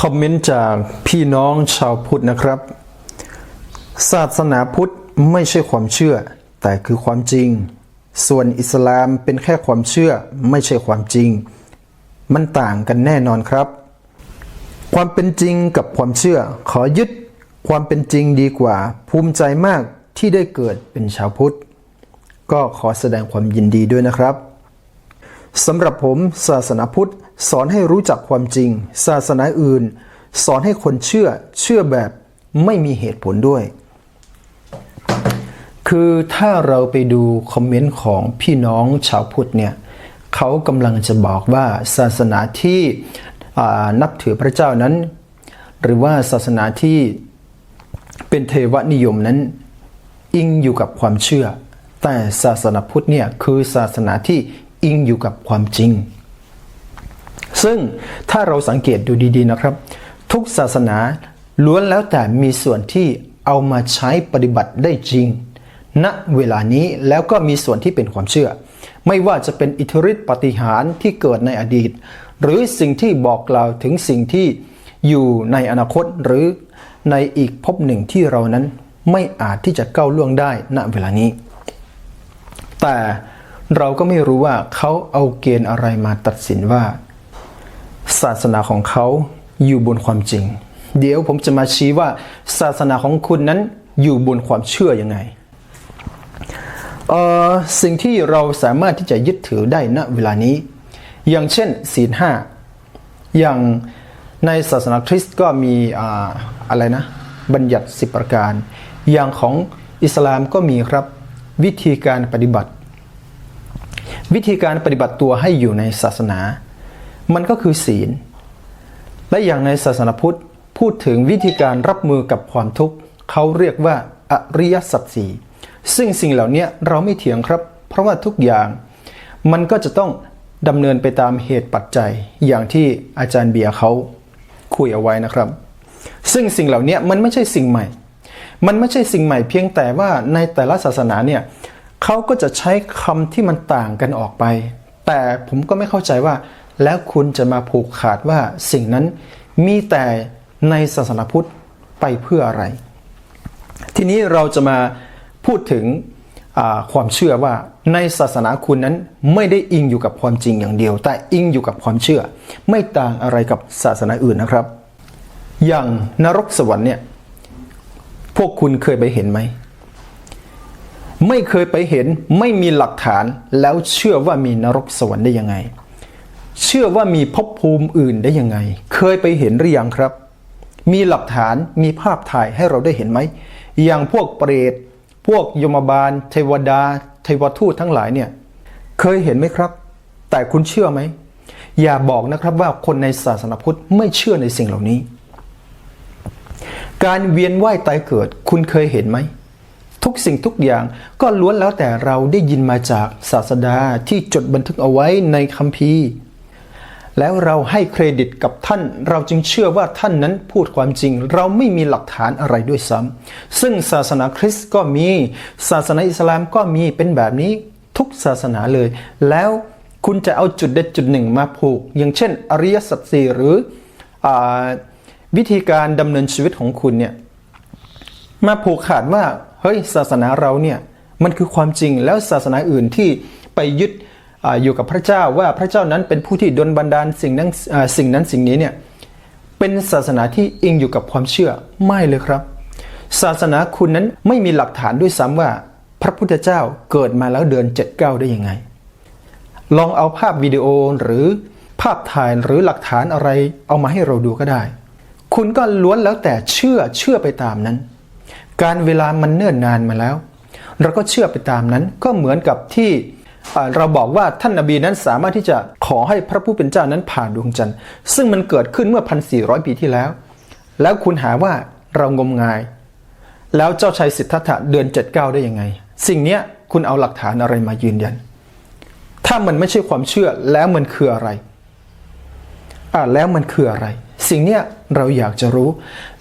คอมเมนต์จากพี่น้องชาวพุทธนะครับ ศาสนาพุทธไม่ใช่ความเชื่อ แต่คือความจริง ส่วนอิสลามเป็นแค่ความเชื่อไม่ใช่ความจริง มันต่างกันแน่นอนครับ ความเป็นจริงกับความเชื่อ ขอยึดความเป็นจริงดีกว่า ภูมิใจมากที่ได้เกิดเป็นชาวพุทธ ก็ขอแสดงความยินดีด้วยนะครับ สำหรับผมศาสนาพุทธ สอนให้รู้จักความจริง ศาสนาอื่น สอนให้คนเชื่อเชื่อแบบไม่มีเหตุผลด้วย คือถ้าเราไปดูคอมเมนต์ของพี่น้องชาวพุทธเนี่ยเขากำลังจะบอกว่าศาสนาที่นับถือพระเจ้านั้น หรือว่าศาสนาที่เป็นเทวนิยมนั้น อิงอยู่กับความเชื่อ แต่ศาสนาพุทธเนี่ยคือศาสนาที่ อิงอยู่กับความจริง ซึ่งถ้าเราสังเกตดูดีๆนะครับ ทุกศาสนาล้วนแล้วแต่มีส่วนที่เอามาใช้ปฏิบัติได้จริงณเวลานี้แล้วก็มีส่วนที่เป็นความเชื่อ ไม่ว่าจะเป็นอิทธิฤทธิปฏิหารที่เกิดในอดีต หรือสิ่งที่บอกกล่าวถึงสิ่งที่อยู่ในอนาคตหรือในอีกภพหนึ่งที่เรานั้นไม่อาจที่จะก้าวล่วงได้ณเวลานี้ แต่ เราก็ไม่รู้ว่าเขาเอาเกณฑ์อะไรมาตัดสินว่า ศาสนาของเขาอยู่บนความจริง เดี๋ยวผมจะมาชี้ว่า ศาสนาของคุณนั้นอยู่บนความเชื่อยังไงเอ่อสิ่งที่เราสามารถที่จะยึดถือได้ณเวลานี้ อย่างเช่นศีลห้าอย่างในศาสนาคริสต์ก็มีอ่าอะไรนะ บัญญัติสิบประการ อย่างของอิสลามก็มีครับวิธีการปฏิบัติ วิธีการปฏิบัติตัวให้อยู่ในศาสนา มันก็คือศีล และอย่างในศาสนาพุทธพูดถึงวิธีการรับมือกับความทุกข์เขาเรียกว่าอริยสัจสี่ซึ่งสิ่งเหล่านี้เราไม่เถียงครับ เพราะว่าทุกอย่างมันก็จะต้องดำเนินไปตามเหตุปัจจัยอย่างที่อาจารย์เบียร์เขาคุยเอาไว้นะครับ ซึ่งสิ่งเหล่านี้มันไม่ใช่สิ่งใหม่ มันไม่ใช่สิ่งใหม่เพียงแต่ว่าในแต่ละศาสนาเนี่ย เขาก็จะใช้คำที่มันต่างกันออกไป แต่ผมก็ไม่เข้าใจว่า แล้วคุณจะมาผูกขาดว่าสิ่งนั้นมีแต่ในศาสนาพุทธไปเพื่ออะไร ทีนี้เราจะมาพูดถึงความเชื่อว่าในศาสนาคุณนั้นไม่ได้อิงอยู่กับความจริงอย่างเดียว แต่อิงอยู่กับความเชื่อ ไม่ต่างอะไรกับศาสนาอื่นนะครับ อย่างนรกสวรรค์เนี่ยพวกคุณเคยไปเห็นไหม ไม่เคยไปเห็นไม่มีหลักฐานแล้วเชื่อว่ามีนรกสวรรค์ได้ยังไง เชื่อว่ามีภพภูมิอื่นได้ยังไง เคยไปเห็นหรือยังครับ มีหลักฐานมีภาพถ่ายให้เราได้เห็นไหมอย่างพวกเปรตพวกยมบาลเทวดาเทวทูตทั้งหลายเนี่ยเคยเห็นไหมครับ แต่คุณเชื่อไหม อย่าบอกนะครับว่าคนในศาสนาพุทธไม่เชื่อในสิ่งเหล่านี้ การเวียนว่ายตายเกิดคุณเคยเห็นไหม ทุกสิ่งทุกอย่างก็ล้วนแล้วแต่เราได้ยินมาจากศาสดาที่จดบันทึกเอาไว้ในคัมภีร์ แล้วเราให้เครดิตกับท่าน เราจึงเชื่อว่าท่านนั้นพูดความจริง เราไม่มีหลักฐานอะไรด้วยซ้ำซึ่งศาสนาคริสต์ก็มีศาสนาอิสลามก็มีเป็นแบบนี้ทุกศาสนาเลย แล้วคุณจะเอาจุดเด็ดจุดหนึ่งมาผูก อย่างเช่น อริยสัจสี่หรืออวิธีการดำเนินชีวิตของคุณเนี่ยมาผูกขาดว่า ฮ้ยศาสนาเราเนี่ยมันคือความจริงแล้วศาสนาอื่นที่ไปยึดออยู่กับพระเจ้าว่าพระเจ้านั้นเป็นผู้ที่ดลบันดาลสิ่งนั้นสิ่งนั้นสิ่งนี้เนี่ยเป็นศาสนาที่อิงอยู่กับความเชื่อไม่เลยครับ ศาสนาคุณนั้นไม่มีหลักฐานด้วยซ้ำว่า พระพุทธเจ้าเกิดมาแล้วเดือนเจ็ดเก้าได้ยังไง ลองเอาภาพวิดีโอหรือภาพถ่ายหรือหลักฐานอะไรเอามาให้เราดูก็ได้ คุณก็ล้วนแล้วแต่เชื่อเชื่อไปตามนั้น การเวลามันเนิ่นนานมาแล้ว เราก็เชื่อไปตามนั้นก็เหมือนกับที่เราบอกว่าท่านนาบีนั้นสามารถที่จะขอให้พระผู้เป็นเจ้านั้นผ่านดวงจันทร์ซึ่งมันเกิดขึ้นเมื่อ 1,400 ปีที่แล้ว แล้วคุณหาว่าเรางมงาย แล้วเจ้าชายสิทธัตถะเดือน 79 ได้ยังไง สิ่งนี้คุณเอาหลักฐานอะไรมายืนยัน ถ้ามันไม่ใช่ความเชื่อแล้วมันคืออะไรอ่าแล้วมันคืออะไร สิ่งเนี้ยเราอยากจะรู้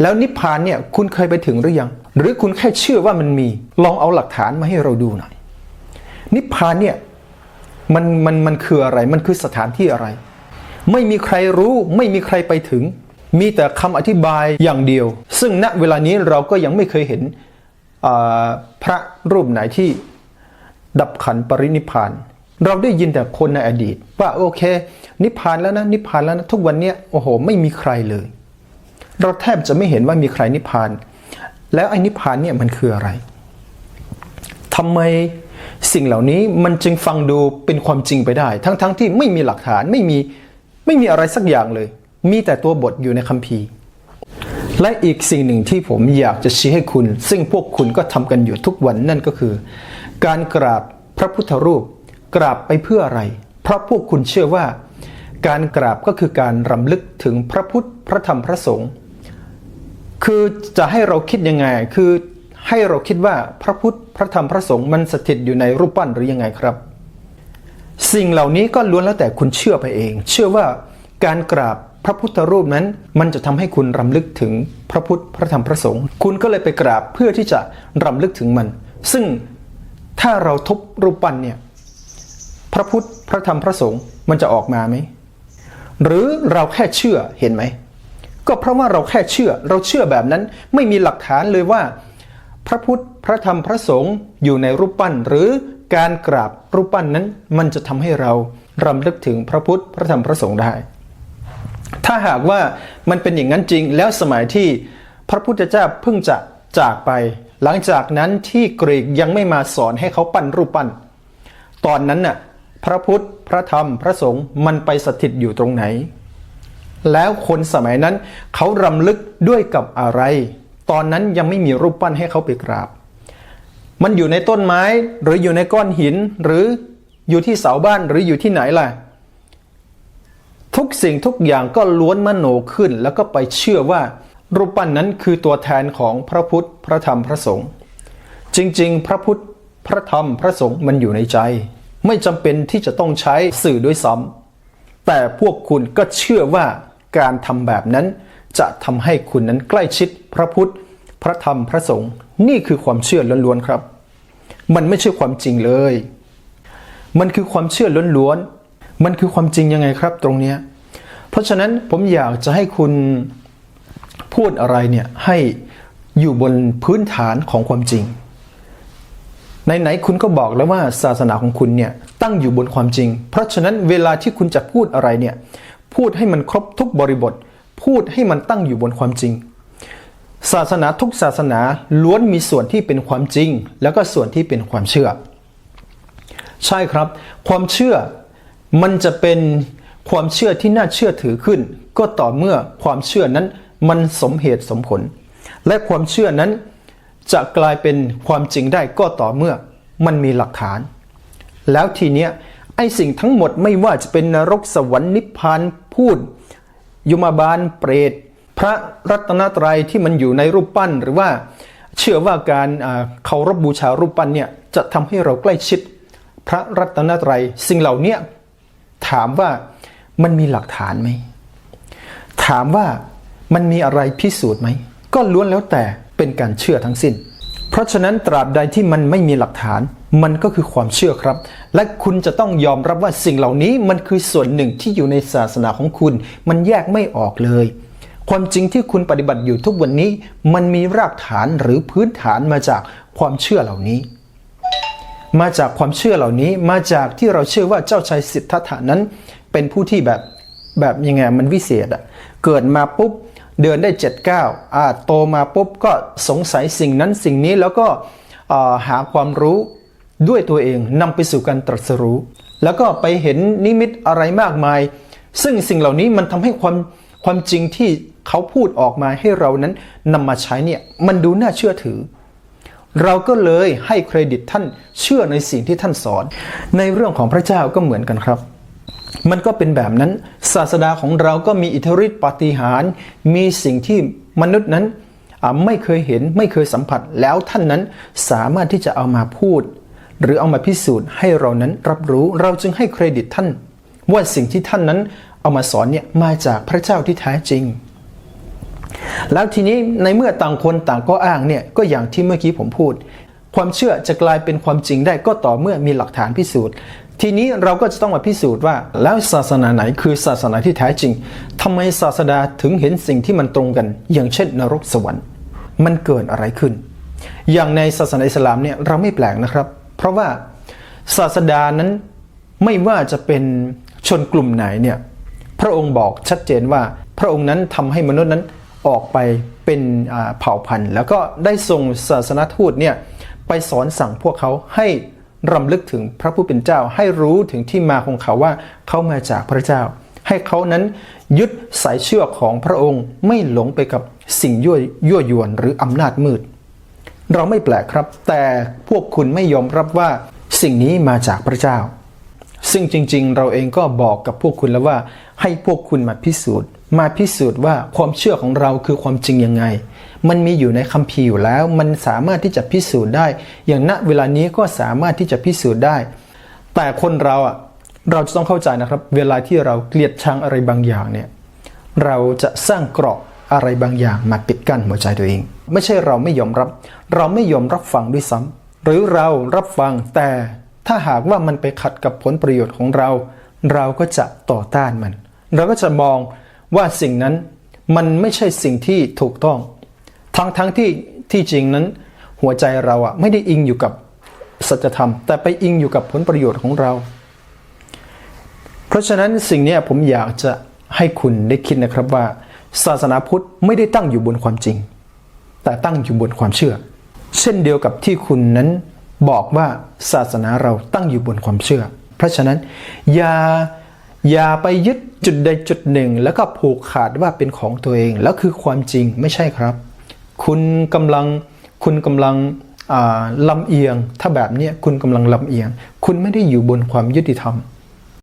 แล้วนิพพานเนี่ยคุณเคยไปถึงหรือยัง หรือคุณแค่เชื่อว่ามันมี ลองเอาหลักฐานมาให้เราดูหน่อย นิพพานเนี่ยมันมันมันคืออะไร มันคือสถานที่อะไร ไม่มีใครรู้ ไม่มีใครไปถึง มีแต่คำอธิบายอย่างเดียว ซึ่งณเวลานี้เราก็ยังไม่เคยเห็นพระรูปไหนที่ดับขันปรินิพาน เราได้ยินแต่คนในอดีต ว่าโอเค นิพพานแล้วนะ นิพพานแล้วนะทุกวันเนี้ยโอ้โห ไม่มีใครเลย เราแทบจะไม่เห็นว่ามีใครนิพพาน แล้วไอ้นิพพานเนี่ยมันคืออะไรทำไมสิ่งเหล่านี้มันจึงฟังดูเป็นความจริงไปได้ ทั้งๆทที่ไม่มีหลักฐานไม่มีไม่มีอะไรสักอย่างเลย มีแต่ตัวบทอยู่ในคัมภีร์ และอีกสิ่งหนึ่งที่ผมอยากจะชี้ให้คุณ ซึ่งพวกคุณก็ทำกันอยู่ทุกวันนั่นก็คือ การกราบพระพุทธรูป กราบไปเพื่ออะไร เพราะพวกคุณเชื่อว่า การกราบก็คือการรำลึกถึงพระพุทธพระธรรมพระสงฆ์ คือจะให้เราคิดยังไง คือให้เราคิดว่าพระพุทธพระธรรมพระสงฆ์มันสถิตอยู่ในรูปปั้นหรือยังไงครับ สิ่งเหล่านี้ก็ล้วนแล้วแต่คุณเชื่อไปเอง เชื่อว่าการกราบพระพุทธรูปนั้นมันจะทำให้คุณรำลึกถึงพระพุทธพระธรรมพระสงฆ์คุณก็เลยไปกราบเพื่อที่จะรำลึกถึงมัน ซึ่งถ้าเราทุบรูปปั้นเนี่ยพระพุทธพระธรรมพระสงฆ์มันจะออกมาไหมหรือเราแค่เชื่อเห็นไหม ก็เพราะว่าเราแค่เชื่อ เราเชื่อแบบนั้นไม่มีหลักฐานเลยว่า พระพุทธพระธรรมพระสงฆ์อยู่ในรูปปั้น หรือการกราบรูปปั้นนั้นมันจะทำให้เรารำลึกถึงพระพุทธพระธรรมพระสงฆ์ได้ ถ้าหากว่ามันเป็นอย่างนั้นจริง แล้วสมัยที่พระพุทธเจ้าเพิ่งจะจากไป หลังจากนั้นที่กรีกยังไม่มาสอนให้เขาปั้นรูปปั้น ตอนนั้นน่ะพระพุทธพระธรรมพระสงฆ์มันไปสถิตอยู่ตรงไหน แล้วคนสมัยนั้นเขารำลึกด้วยกับอะไร ตอนนั้นยังไม่มีรูปปั้นให้เขาไปกราบ มันอยู่ในต้นไม้หรืออยู่ในก้อนหินหรืออยู่ที่เสาบ้านหรืออยู่ที่ไหนล่ะ ทุกสิ่งทุกอย่างก็ล้วนมโนขึ้น แล้วก็ไปเชื่อว่ารูปปั้นนั้นคือตัวแทนของพระพุทธพระธรรมพระสงฆ์จริง ๆ พระพุทธพระธรรมพระสงฆ์มันอยู่ในใจ ไม่จำเป็นที่จะต้องใช้สื่อด้วยซ้ำแต่พวกคุณก็เชื่อว่า การทำแบบนั้น จะทำให้คุณนั้นใกล้ชิดพระพุทธ พระธรรมพระสงฆ์นี่คือความเชื่อล้วนๆครับ มันไม่ใช่ความจริงเลย มันคือความเชื่อล้วนๆมันคือความจริงยังไงครับตรงเนี้ยเพราะฉะนั้นผมอยากจะให้คุณพูดอะไรเนี่ยให้อยู่บนพื้นฐานของความจริงไหนๆคุณก็บอกแล้วว่าศาสนาของคุณเนี่ยตั้งอยู่บนความจริง เพราะฉะนั้นเวลาที่คุณจะพูดอะไรเนี่ย พูดให้มันครบทุกบริบท พูดให้มันตั้งอยู่บนความจริง ศาสนาทุกศาสนาล้วนมีส่วนที่เป็นความจริง แล้วก็ส่วนที่เป็นความเชื่อ ใช่ครับ ความเชื่อมันจะเป็นความเชื่อที่น่าเชื่อถือขึ้น ก็ต่อเมื่อความเชื่อนั้นมันสมเหตุสมผล และความเชื่อนั้นจะกลายเป็นความจริงได้ก็ต่อเมื่อมันมีหลักฐาน แล้วทีเนี้ย ไอ้สิ่งทั้งหมดไม่ว่าจะเป็นนรกสวรรค์นิพพานพูดยมบาลเปรต พระรัตนตรัยที่มันอยู่ในรูปปั้น หรือว่าเชื่อว่าการเคารพบบูชารูปปั้นเนี่ยจะทำให้เราใกล้ชิด พระรัตนตรัยสิ่งเหล่านี้ถามว่ามันมีหลักฐานไหมถามว่ามันมีอะไรพิสูจน์ไหมก็ล้วนแล้วแต่เป็นการเชื่อทั้งสิ้น เพราะฉะนั้นตราบใดที่มันไม่มีหลักฐาน มันก็คือความเชื่อครับ และคุณจะต้องยอมรับว่าสิ่งเหล่านี้มันคือส่วนหนึ่งที่อยู่ในศาสนาของคุณ มันแยกไม่ออกเลย ความจริงที่คุณปฏิบัติอยู่ทุกวันนี้ มันมีรากฐานหรือพื้นฐานมาจากความเชื่อเหล่านี้ มาจากความเชื่อเหล่านี้มาจากที่เราเชื่อว่าเจ้าชายสิทธัตถะนั้น เป็นผู้ที่แบบแบบยังไงมันวิเศษอะเกิดมาปุ๊บ เดินได้เจ็ดเก้าอ่าโตมาปุ๊บก็สงสัยสิ่งนั้นสิ่งนี้แล้วก็หาความรู้ด้วยตัวเองนำไปสู่การตรัสรู้ แล้วก็ไปเห็นนิมิตอะไรมากมาย ซึ่งสิ่งเหล่านี้มันทำให้ความความจริงที่เขาพูดออกมาให้เรานั้นนำมาใช้เนี่ยมันดูน่าเชื่อถือ เราก็เลยให้เครดิตท่านเชื่อในสิ่งที่ท่านสอน ในเรื่องของพระเจ้าก็เหมือนกันครับ มันก็เป็นแบบนั้น ศาสดาของเราก็มีอิทธิฤทธิปาฏิหาริย์มีสิ่งที่มนุษย์นั้นไม่เคยเห็นไม่เคยสัมผัสแล้วท่านนั้นสามารถที่จะเอามาพูด หรือเอามาพิสูจน์ให้เรานั้นรับรู้เราจึงให้เครดิตท่าน ว่าสิ่งที่ท่านนั้นเอามาสอนเนี่ยมาจากพระเจ้าที่แท้จริง แล้วทีนี้ในเมื่อต่างคนต่างก็อ้างเนี่ยก็อย่างที่เมื่อกี้ผมพูด ความเชื่อจะกลายเป็นความจริงได้ก็ต่อเมื่อมีหลักฐานพิสูจน์ ทีนี้เราก็จะต้องมาพิสูจน์ว่าแล้วศาสนาไหนคือศาสนาที่แท้จริงทำไมศาสดาถึงเห็นสิ่งที่มันตรงกัน อย่างเช่นนรกสวรรค์ มันเกิดอะไรขึ้น อย่างในศาสนาอิสลามเนี่ยเราไม่แปลกนะครับ เพราะว่าศาสดานั้นไม่ว่าจะเป็นชนกลุ่มไหนเนี่ยพระองค์บอกชัดเจนว่าพระองค์นั้นทำให้มนุษย์นั้นออกไปเป็นเผ่าพันธุ์ แล้วก็ได้ส่งศาสนทูตเนี่ยไปสอนสั่งพวกเขาให้ รำลึกถึงพระผู้เป็นเจ้า ให้รู้ถึงที่มาของเขาว่าเขามาจากพระเจ้า ให้เขานั้นยึดสายเชื่อกของพระองค์ไม่หลงไปกับสิ่งยั่วยั่วยวนหรืออำนาจมืด เราไม่แปลกครับ แต่พวกคุณไม่ยอมรับว่าสิ่งนี้มาจากพระเจ้า ซึ่งจริงๆ เราเองก็บอกกับพวกคุณแล้วว่า ให้พวกคุณมาพิสูจน์ มาพิสูจน์ว่าความเชื่อของเราคือความจริงยังไง มันมีอยู่ในคัมภีร์อยู่แล้ว มันสามารถที่จะพิสูจน์ได้ อย่างณเวลานี้ก็สามารถที่จะพิสูจน์ได้ แต่คนเราอะเราจะต้องเข้าใจนะครับ เวลาที่เราเกลียดชังอะไรบางอย่างเนี่ยเราจะสร้างเกราะอะไรบางอย่างมาปิดกั้นหัวใจตัวเอง ไม่ใช่เราไม่ยอมรับ เราไม่ยอมรับฟังด้วยซ้ำหรือเรารับฟังแต่ถ้าหากว่ามันไปขัดกับผลประโยชน์ของเรา เราก็จะต่อต้านมัน เราก็จะมองว่าสิ่งนั้นมันไม่ใช่สิ่งที่ถูกต้อง ทั้งทั้งที่ที่จริงนั้น หัวใจเราอะไม่ได้อิงอยู่กับสัจธรรม แต่ไปอิงอยู่กับผลประโยชน์ของเรา เพราะฉะนั้นสิ่งนี้ผมอยากจะให้คุณได้คิดนะครับว่า ศาสนาพุทธไม่ได้ตั้งอยู่บนความจริง แต่ตั้งอยู่บนความเชื่อ เช่นเดียวกับที่คุณนั้นบอกว่าศาสนาเราตั้งอยู่บนความเชื่อ เพราะฉะนั้นอย่าอย่าไปยึดจุดใดจุดหนึ่ง แล้วก็ผูกขาดว่าเป็นของตัวเอง แล้วคือความจริงไม่ใช่ครับ คุณกำลังคุณกำลังลำเอียง ถ้าแบบนี้คุณกำลังลำเอียง คุณไม่ได้อยู่บนความยุติธรรม